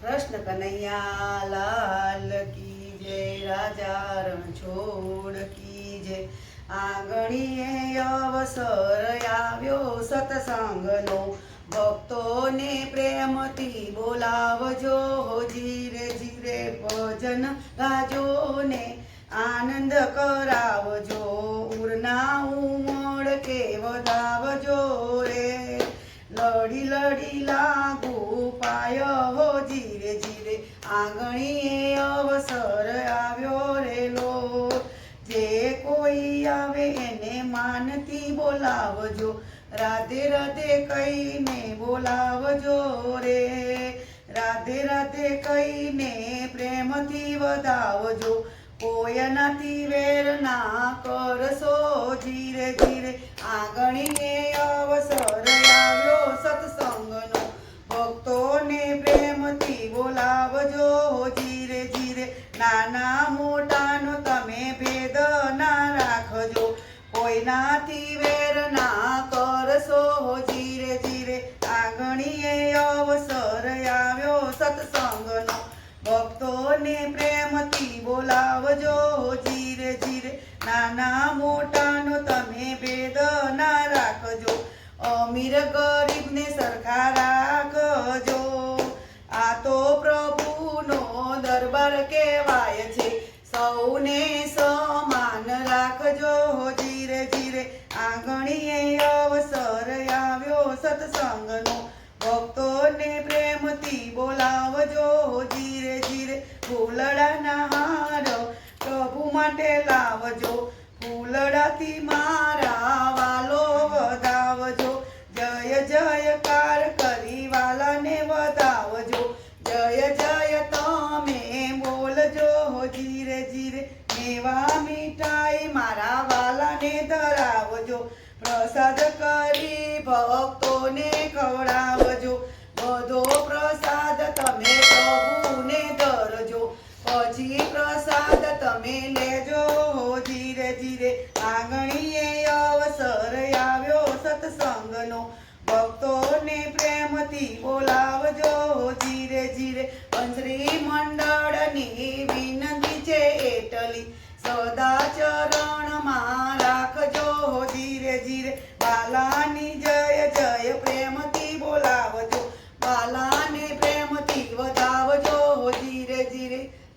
કૃષ્ણ કનૈયા લાલ કી જય, રાજા રણછોડ કી જય. આંગણીએ અવસર આવ્યો સત્સંગનો. ભક્તોને પ્રેમથી બોલાવજો ધીરે ધીરે ભજન ગાજો ને આનંદ કરાવજો ઉરના ઉમળ કે વધાવજો રે. લડી લડી લાગુ પાય આંગણીએ અવસર આવ્યો રેલો જે કોઈ આવે એને માનથી બોલાવજો. રાધે રાધે કહીને બોલાવજો રે. રાધે રાધે કહીને પ્રેમથી વધાવજો. કોયનાથી વેર ના કરશો નાના મોટાનો તમે ભેદ ના રાખજો. કોઈનાથી વેર ના કરશો. જીરે જીરે આંગણીએ અવસર આવ્યો સત્સંગનો. ભક્તોને પ્રેમથી બોલાવજો. જીરે જીરે નાના મોટાનો તમે ભેદ ના રાખજો. અમીર ગરીબને સરખા રાખજો. આ તો પ્રભુનો દરબાર છે સૌને સમાન રાખજો, જીરે જીરે. આંગણીએ અવસર આવ્યો સત્સંગનો. ભક્તોને પ્રેમથી બોલાવજો, જીરે ધીરે ફૂલડાના હાર પ્રભુ માટે લાવજો. ફૂલડાથી મારા મેવા મીઠાઈ મારા વાલાને ધરાવજો. પ્રસાદ કરી ભક્તોને ખવડાવજો. બધો પ્રસાદ તમે પ્રભુને ધરજો. પછી પ્રસાદ તમે લેજો. ધીરે ધીરે આંગણીએ અવસર આવ્યો સત્સંગનો. ભક્તોને પ્રેમથી બોલાવજો. ધીરે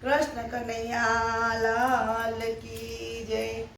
કૃષ્ણ કનૈયા લાલ કી